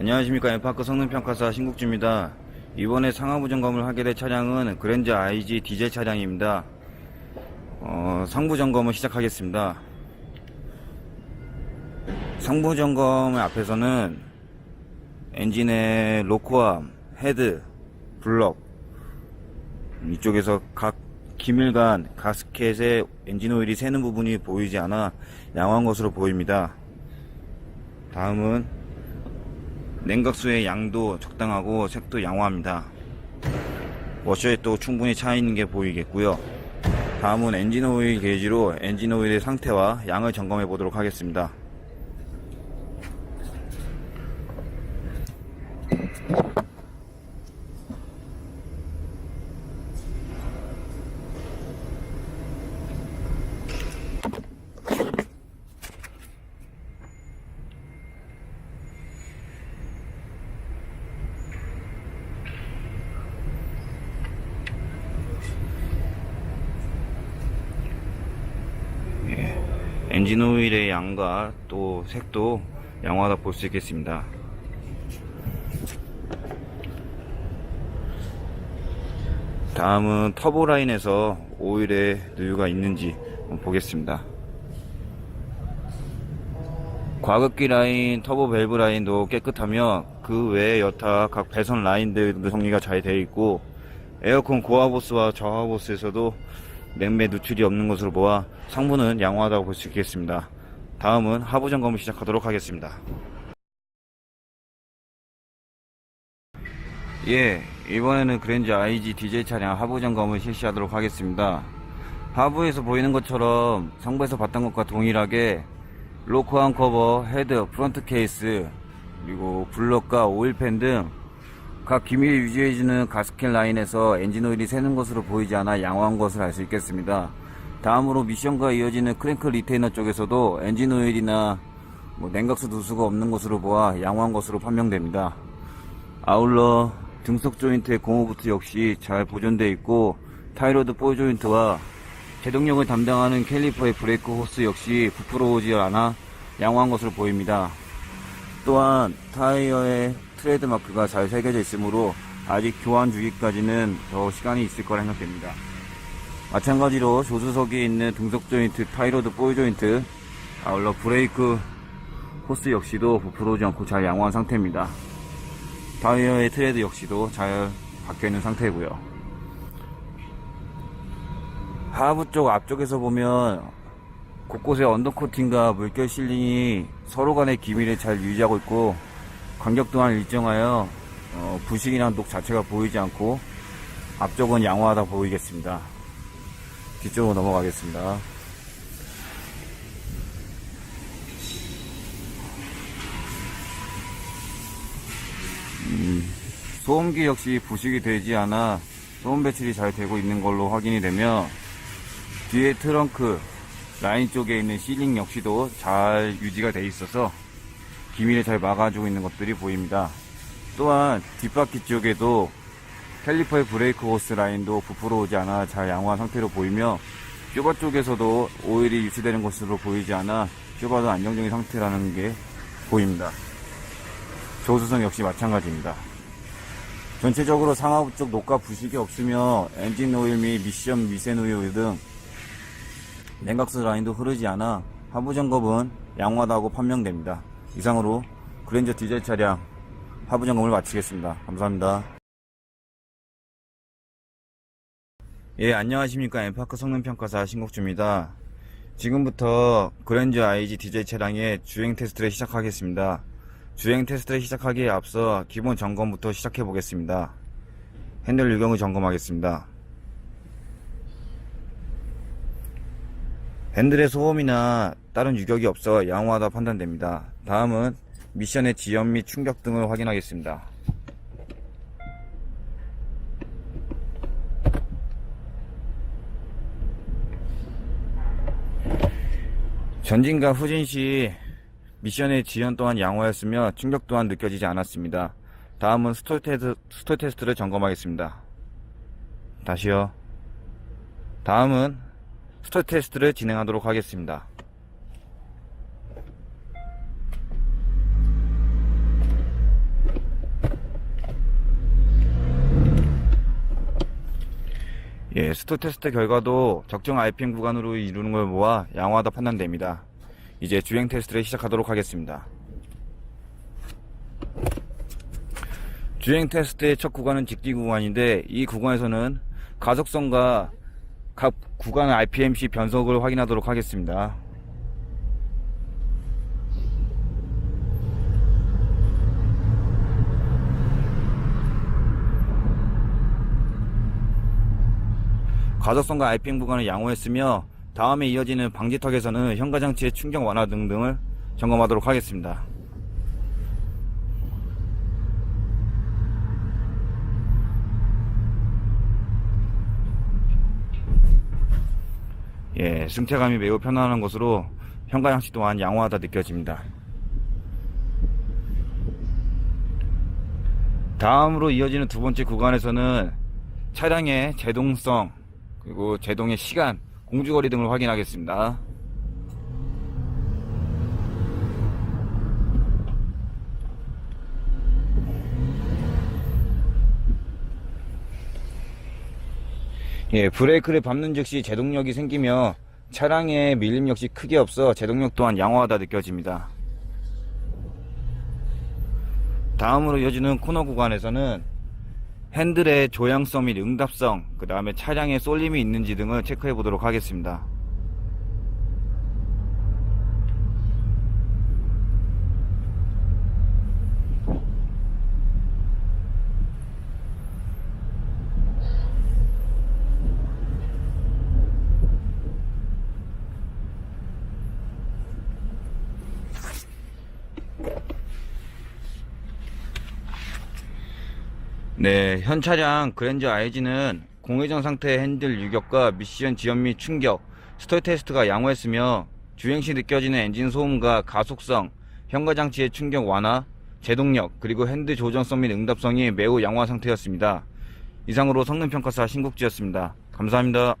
안녕하십니까 엠파크 성능평가사 신국주입니다. 이번에 상하부 점검을 하게 될 차량은 그랜저 IG 디젤 차량입니다. 어, 상부 점검을 시작하겠습니다. 상부 점검 앞에서는 엔진의 로코암, 헤드, 블럭 이쪽에서 각 기밀간 가스켓의 엔진 오일이 새는 부분이 보이지 않아 양호한 것으로 보입니다. 다음은 냉각수의 양도 적당하고 색도 양호합니다. 워셔에 또 충분히 차 있는 게 보이겠고요. 다음은 엔진 오일 게이지로 엔진 오일의 상태와 양을 점검해 보도록 하겠습니다. 엔진 오일의 양과 또 색도 양호하다 볼 수 있겠습니다. 다음은 터보 라인에서 오일에 누유가 있는지 보겠습니다. 과급기 라인, 터보 밸브 라인도 깨끗하며 그 외에 여타 각 배선 라인들도 정리가 잘 되어 있고 에어컨 고하보스와 저하보스에서도 냉매 누출이 없는 것으로 보아 상부는 양호하다고 볼 수 있겠습니다. 다음은 하부 점검을 시작하도록 하겠습니다. 예, 이번에는 그랜저 IG 디젤 차량 하부 점검을 실시하도록 하겠습니다. 하부에서 보이는 것처럼 상부에서 봤던 것과 동일하게 로크암 커버, 헤드, 프론트 케이스, 그리고 블럭과 오일팬 등 각 기밀을 유지해주는 가스켓 라인에서 엔진 오일이 새는 것으로 보이지 않아 양호한 것을 알 수 있겠습니다. 다음으로 미션과 이어지는 크랭크 리테이너 쪽에서도 엔진 오일이나 뭐 냉각수 누수가 없는 것으로 보아 양호한 것으로 판명됩니다. 아울러 등속 조인트의 고무부트 역시 잘 보존되어 있고 타이로드 볼 조인트와 제동력을 담당하는 캘리퍼의 브레이크 호스 역시 부풀어 오지 않아 양호한 것으로 보입니다. 또한 타이어의 트레이드 마크가 잘 새겨져 있으므로 아직 교환 주기까지는 더 시간이 있을 거라 생각됩니다. 마찬가지로 조수석에 있는 등속 조인트, 타이로드 볼 조인트, 아울러 브레이크 호스 역시도 부풀어 오지 않고 잘 양호한 상태입니다. 타이어의 트레드 역시도 잘 박혀있는 상태고요. 하부 쪽 앞쪽에서 보면 곳곳에 언더코팅과 물결 실링이 서로 간의 기밀을 잘 유지하고 있고 간격 또한 일정하여 어, 부식이나 녹 자체가 보이지 않고 앞쪽은 양호하다 보이겠습니다. 뒤쪽으로 넘어가겠습니다. 음, 소음기 역시 부식이 되지 않아 소음 배출이 잘 되고 있는 걸로 확인이 되며 뒤에 트렁크 라인 쪽에 있는 시링 역시도 잘 유지가 돼 있어서 기밀을 잘 막아주고 있는 것들이 보입니다. 또한 뒷바퀴 쪽에도 캘리퍼의 브레이크 호스 라인도 부풀어 오지 않아 잘 양호한 상태로 보이며 슈바 쪽에서도 오일이 유치되는 것으로 보이지 않아 슈바도 안정적인 상태라는 게 보입니다. 조수석 역시 마찬가지입니다. 전체적으로 상하부 쪽 녹과 부식이 없으며 엔진 오일 및 미션 미센 오일 등 냉각수 라인도 흐르지 않아 하부 점검은 양호하다고 판명됩니다. 이상으로 그랜저 디젤 차량 하부 점검을 마치겠습니다. 감사합니다. 예, 안녕하십니까. 엠파크 성능평가사 신국주입니다. 지금부터 그랜저 IG 디젤 차량의 주행 테스트를 시작하겠습니다. 주행 테스트를 시작하기에 앞서 기본 점검부터 시작해 보겠습니다. 핸들 유경을 점검하겠습니다. 핸들의 소음이나 다른 유격이 없어 양호하다 판단됩니다. 다음은 미션의 지연 및 충격 등을 확인하겠습니다. 전진과 후진 시 미션의 지연 또한 양호했으며 충격 또한 느껴지지 않았습니다. 다음은 스토 테스트, 스토 테스트를 점검하겠습니다. 다시요. 다음은 스터디 테스트를 진행하도록 하겠습니다. 예, 스토 테스트 결과도 적정 RPM 구간으로 이루는 걸 모아 양호하다 판단됩니다. 이제 주행 테스트를 시작하도록 하겠습니다. 주행 테스트의 첫 구간은 직기 구간인데 이 구간에서는 가속성과 각 구간 RPMC 변속을 확인하도록 하겠습니다. 가속성과 RPM 구간을 양호했으며 다음에 이어지는 방지턱에서는 현가장치의 충격 완화 등등을 점검하도록 하겠습니다. 예, 승차감이 매우 편안한 것으로 현가장치 또한 양호하다 느껴집니다. 다음으로 이어지는 두 번째 구간에서는 차량의 제동성 그리고 제동의 시간, 공주거리 등을 확인하겠습니다. 예, 브레이크를 밟는 즉시 제동력이 생기며 차량의 밀림 역시 크게 없어 제동력 또한 양호하다 느껴집니다. 다음으로 이어지는 코너 구간에서는 핸들의 조향성 및 응답성, 그 다음에 차량에 쏠림이 있는지 등을 체크해 보도록 하겠습니다. 네, 현 차량 그랜저 IG는 공회전 상태의 핸들 유격과 미션 지연 및 충격, 스토리 테스트가 양호했으며 주행 시 느껴지는 엔진 소음과 가속성, 현가 장치의 충격 완화, 제동력, 그리고 핸들 조정성 및 응답성이 매우 양호한 상태였습니다. 이상으로 성능 평가사 신국지였습니다. 감사합니다.